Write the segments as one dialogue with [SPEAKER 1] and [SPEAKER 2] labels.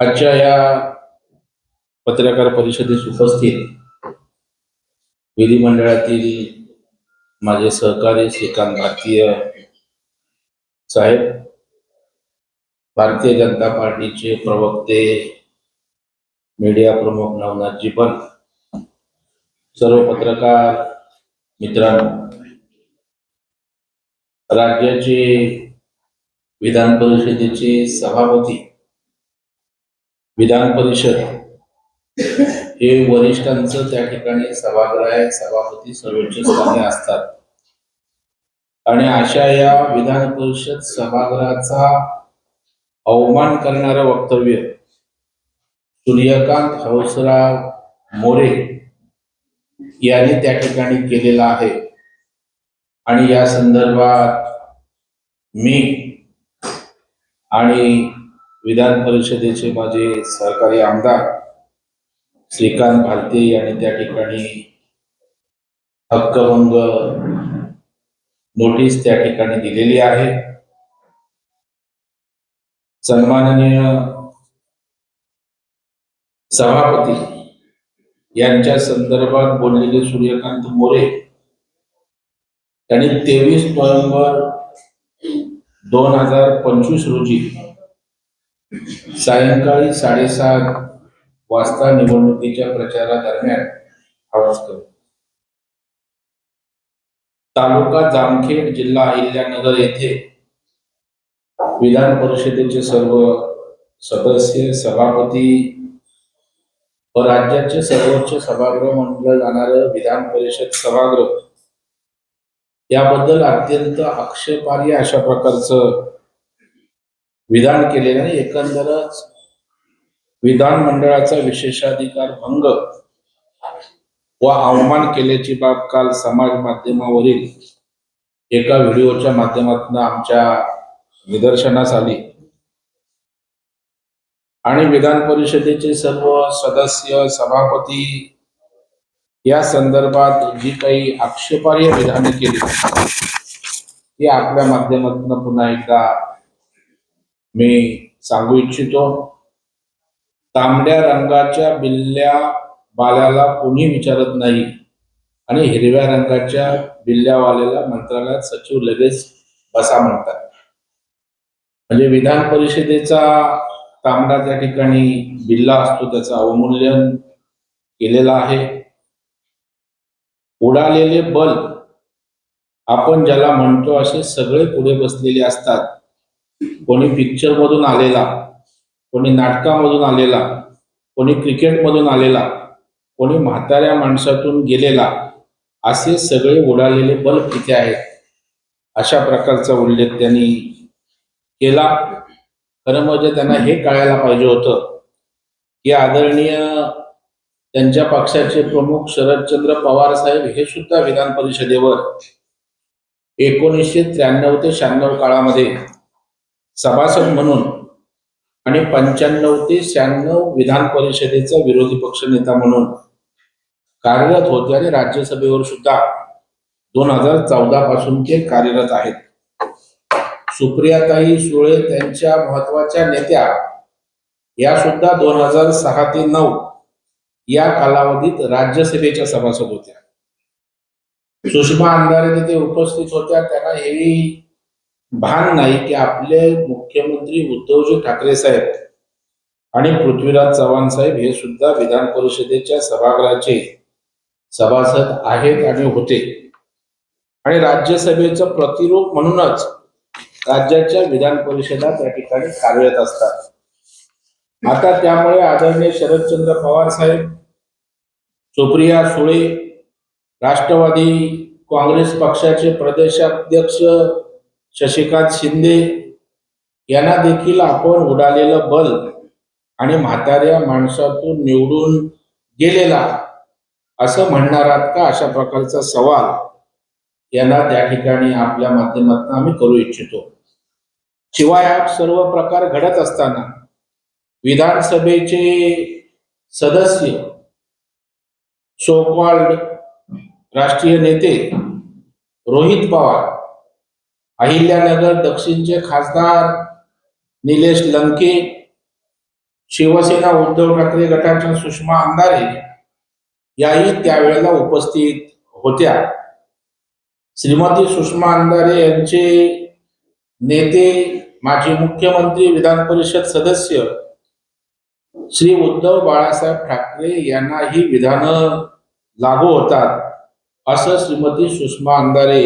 [SPEAKER 1] आजच्या या पत्रकार परिषदेस उपस्थित विधिमंडळातील माझे सहकारी श्रीकांत भारतीय साहेब भारतीय जनता पार्टीचे प्रवक्ते मीडिया प्रमुख नवनाथजी पण सर्व पत्रकार मित्रांनो राज्याचे विधान परिषदेचे सभापती विधान परिषद हे वरिष्ठांचं त्या ठिकाणी सभागृह आहे. सभापती सर्वोच्च स्थानी असतात. आणि अशा या विधान परिषद सभागृहाचा अवमान करणारं वक्तव्य सूर्यकांत हौसराव मोरे यांनी त्या ठिकाणी केलेलं आहे. आणि या संदर्भात मी आणि विधान परिषदेचे माझे सहकारी आमदार श्रीकांत भारती यांनी त्या ठिकाणी हक्कभंग नोटीस त्या ठिकाणी दिलेली आहे. सन्माननीय सभापती यांच्या संदर्भात बोललेले सूर्यकांत मोरे यांनी तेवीस नोव्हेंबर दोन हजार पंचवीस रोजी सायंकाळी साडेसात वाजता निवडणुकीच्या प्रचारादरम्यान दरम्यान करू तालुका जामखेड जिल्हा अहिल्यानगर येथे विधान परिषदेचे सर्व सदस्य सभापती व राज्याचे सर्वोच्च सभागृह म्हटलं जाणारं विधान परिषद सभागृह. याबद्दल अत्यंत आक्षेपार्ह अशा प्रकारचं विधान केलेलं आणि एकंदरच विधानमंडळाचा विशेषाधिकार भंग व अवमान केल्याची बाब काल समाज माध्यमावरील एका व्हिडिओच्या माध्यमातून आमच्या निदर्शनास आली. आणि विधान परिषदेचे सर्व सदस्य सभापती या संदर्भात जी काही आक्षेपार्ह विधाने केली ती आपल्या माध्यमातून पुन्हा एकदा मी सांगू इच्छितो तांबड्या रंगाच्या बिल्ल्या बाल्याला कोणी विचारत नाही आणि हिरव्या रंगाच्या बिल्ल्यावाल्याला मंत्रालयात सचिव लगेच बसा म्हणतात. म्हणजे विधान परिषदेचा तांबडा त्या ठिकाणी बिल्ला असतो त्याचं अवमूल्यन केलेलं आहे. उडालेले बल्ब आपण ज्याला म्हणतो असे सगळे पुढे बसलेले असतात. कोणी पिक्चर मधून आलेला कोणी नाटकामधून आलेला कोणी क्रिकेटमधून आलेला कोणी म्हाताऱ्या माणसातून गेलेला असे सगळे उडालेले बल्ब तिथे आहेत. अशा प्रकारचा उल्लेख त्यांनी केला. खरं म्हणजे त्यांना हे कळायला पाहिजे होतं की आदरणीय त्यांच्या पक्षाचे प्रमुख शरदचंद्र पवार साहेब हे सुद्धा विधान परिषदेवर एकोणीसशे त्र्याण्णव ते शहाण्णव काळामध्ये सभासद म्हणून आणि पंच्याण्णव ते शहाण्णव विधान परिषदेचा विरोधी पक्ष नेता म्हणून कार्यरत होते आणि राज्यसभेवर सुद्धा दोन हजार चौदा पासून ते कार्यरत आहेत. सुप्रियाताई सुळे त्यांच्या महत्त्वाच्या नेत्या या सुद्धा दोन हजार सहा ते नऊ या कालावधीत राज्यसभेच्या सभासद होत्या. सुषमा अंधारे तिथे उपस्थित होत्या त्यांना हेही भान नाही की आपले मुख्यमंत्री उद्धवजी ठाकरे साहेब आणि पृथ्वीराज चव्हाण साहेब हे सुद्धा विधान परिषदेच्या सभागृहाचे सभासद आहेत आणि होते. आणि राज्यसभेचं प्रतिरूप म्हणूनच राज्याच्या विधान परिषदा त्या ठिकाणी कार्यरत असतात. आता त्यामुळे आदरणीय शरदचंद्र पवार साहेब सुप्रिया सुळे राष्ट्रवादी काँग्रेस पक्षाचे प्रदेशाध्यक्ष शशिकांत शिंदे यांना देखील आपण उडालेलं बल आणि म्हाताऱ्या माणसातून निवडून गेलेला असं म्हणणार आहात का? अशा प्रकारचा सवाल यांना त्या ठिकाणी आपल्या माध्यमातून आम्ही करू इच्छितो. शिवाय हा सर्व प्रकार घडत असताना विधानसभेचे सदस्य सोकॉल्ड राष्ट्रीय नेते रोहित पवार अहिल्यानगर दक्षिणचे खासदार निलेश लंके शिवसेना उद्धव ठाकरे गटाच्या सुषमा अंधारे याही त्यावेळेला उपस्थित होत्या. श्रीमती सुषमा अंधारे यांचे नेते माजी मुख्यमंत्री विधान परिषद सदस्य श्री उद्धव बाळासाहेब ठाकरे यांना ही विधानं लागू होतात असं श्रीमती सुषमा अंधारे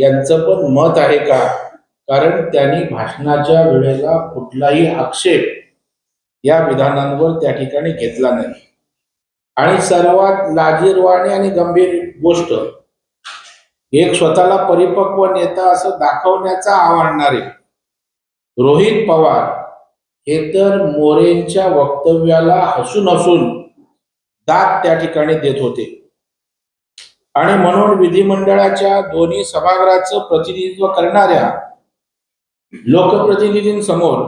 [SPEAKER 1] यांचं पण मत आहे का? कारण त्यांनी भाषणाच्या वेळेला कुठलाही आक्षेप या विधानांवर त्या ठिकाणी घेतला नाही. आणि सर्वात लाजीरवाणी आणि गंभीर गोष्ट एक स्वतःला परिपक्व नेता असं दाखवण्याचा आवडणारे रोहित पवार हे तर मोरेंच्या वक्तव्याला हसून हसून दात त्या ठिकाणी देत होते. आणि म्हणून विधिमंडळाच्या दोन्ही सभागृहाचं प्रतिनिधित्व करणाऱ्या लोकप्रतिनिधींसमोर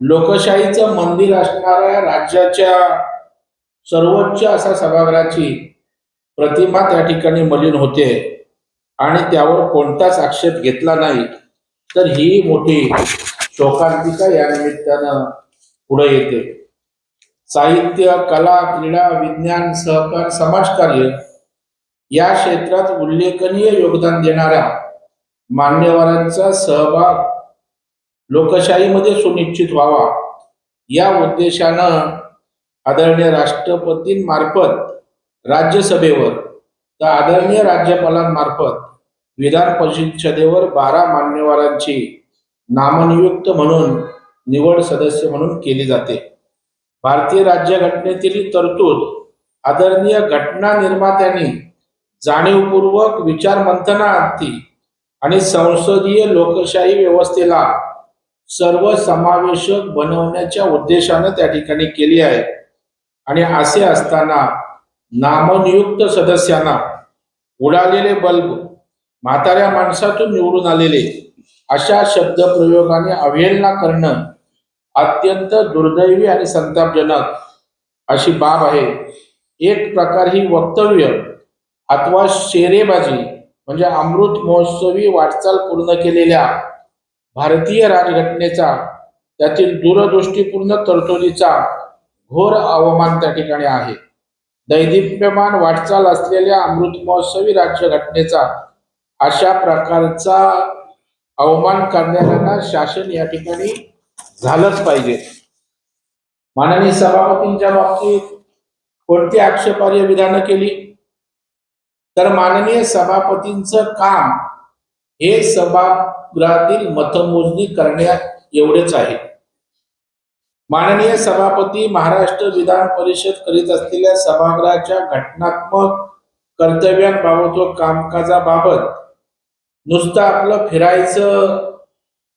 [SPEAKER 1] लोकशाहीचं मंदिर असणाऱ्या राज्याच्या सर्वोच्च असा सभागृहाची प्रतिमा त्या ठिकाणी मलिन होते आणि त्यावर कोणताच आक्षेप घेतला नाही तर ही मोठी शोकांतिका या निमित्तानं पुढे येते. साहित्य कला क्रीडा विज्ञान सहकार समाजकार्य या क्षेत्रात उल्लेखनीय योगदान देणाऱ्या मान्यवरांचा सहभाग लोकशाहीमध्ये सुनिश्चित व्हावा. या उद्देशानं आदरणीय राष्ट्रपतींमार्फत राज्यसभेवर तर आदरणीय राज्यपालांमार्फत विधान परिषदेवर बारा मान्यवरांची नामनियुक्त म्हणून निवड सदस्य म्हणून केली जाते. भारतीय राज्यघटनेतील तरतूद आदरणीय घटना निर्मात्यांनी जाणीवपूर्वक विचार मंथनार्थी आणि संसदीय लोकशाही व्यवस्थेला सर्व समावेशक बनवण्याच्या उद्देशानं त्या ठिकाणी केली आहे. आणि असे असताना नामनियुक्त सदस्यांना उडालेले बल्ब म्हाताऱ्या माणसातून निवडून आलेले अशा शब्दप्रयोगाने अवहेलना करणं अत्यंत दुर्दैवी आणि संतापजनक अशी बाब आहे. एक प्रकार ही वक्तव्य अथवा शेरेबाजी म्हणजे अमृत महोत्सवी वाटचाल पूर्ण केलेल्या भारतीय राजघटनेचा त्यातील दूरदृष्टीपूर्ण तरतुदीचा घोर अवमान त्या ठिकाणी आहे. दैदिप्यमान वाटचाल असलेल्या अमृत महोत्सवी राज्यघटनेचा अशा प्रकारचा अवमान करणाऱ्यांना शासन या ठिकाणी झालंच पाहिजे. माननीय सभापतींच्या बाबतीत कोणती आक्षेपार्ह विधानं केली? तर माननीय सभापतींचं काम हे सभागृहातील मतमोजणी करण्या एवढेच आहे. माननीय सभापती महाराष्ट्र विधान परिषद करीत असलेल्या सभागृहाच्या घटनात्मक कर्तव्यांबाबत व कामकाजाबाबत नुसतं आपलं फिरायचं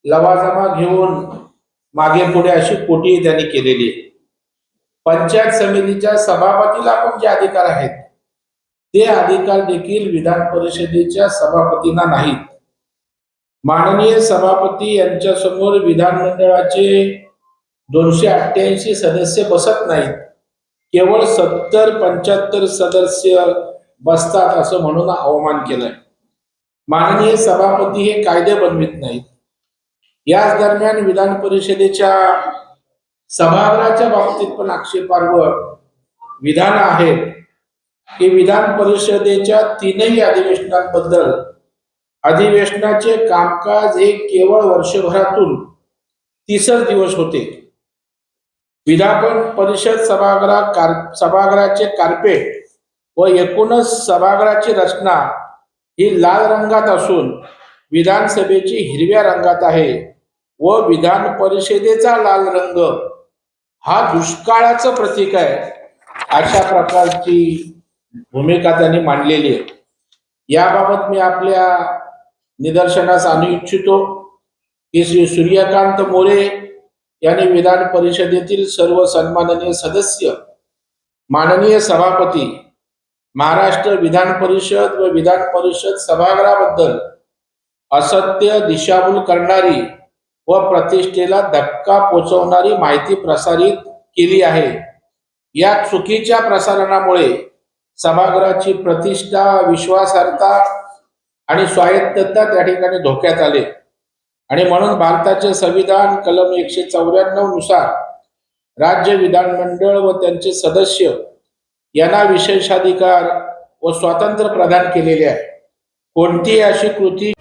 [SPEAKER 1] लवाजमा घेऊन मागे पुढे अशी कोटी त्यांनी केलेली आहे. पंचायत समितीच्या सभापतीला पण जे अधिकार आहेत ते अधिकार देखील विधान परिषदेच्या सभापतींना नाहीत. माननीय सभापती यांच्या समोर विधानमंडळाचे दोनशे अठ्ठ्याऐंशी सदस्य बसत नाहीत. केवळ सत्तर पंच्याहत्तर सदस्य बसतात असं म्हणून अवमान केलंय. माननीय सभापती हे कायदे बनवित नाहीत. याच दरम्यान विधान परिषदेच्या सभागृहाच्या बाबतीत पण आक्षेपार्ह विधान आहेत की विधान परिषदेच्या तीनही अधिवेशनांबद्दल अधिवेशनाचे कामकाज हे केवळ वर्षभरातून तीसच दिवस होते. विधान परिषद सभागृहा कार सभागृहाचे कार्पेट व एकूणच सभागृहाची रचना ही लाल रंगात असून विधानसभेची हिरव्या रंगात आहे व विधान परिषदेचा लाल रंग हा दुष्काळाचं प्रतीक आहे अशा प्रकारची भूमिका त्यांनी मांडलेली आहे. याबाबत मी आपल्या निदर्शनास आणू इच्छितो. की श्री सूर्यकांत मोरे यांनी विधान परिषदेतील सर्व सन्माननीय सदस्य माननीय सभापती महाराष्ट्र विधान परिषद व विधान परिषद सभागृहाबद्दल असत्य दिशाभूल करणारी व प्रतिष्ठेला धक्का पोचवणारी माहिती प्रसारित केली आहे. या चुकीच्या प्रसारणामुळे सभागृहाची प्रतिष्ठा विश्वासार्हता आणि स्वायत्तता त्या ठिकाणी धोक्यात आले. आणि म्हणून भारताचे संविधान कलम एकशे चौऱ्याण्णवनुसार राज्य विधानमंडळ व त्यांचे सदस्य यांना विशेषाधिकार व स्वातंत्र्य प्रदान केलेले आहे. कोणतीही अशी कृती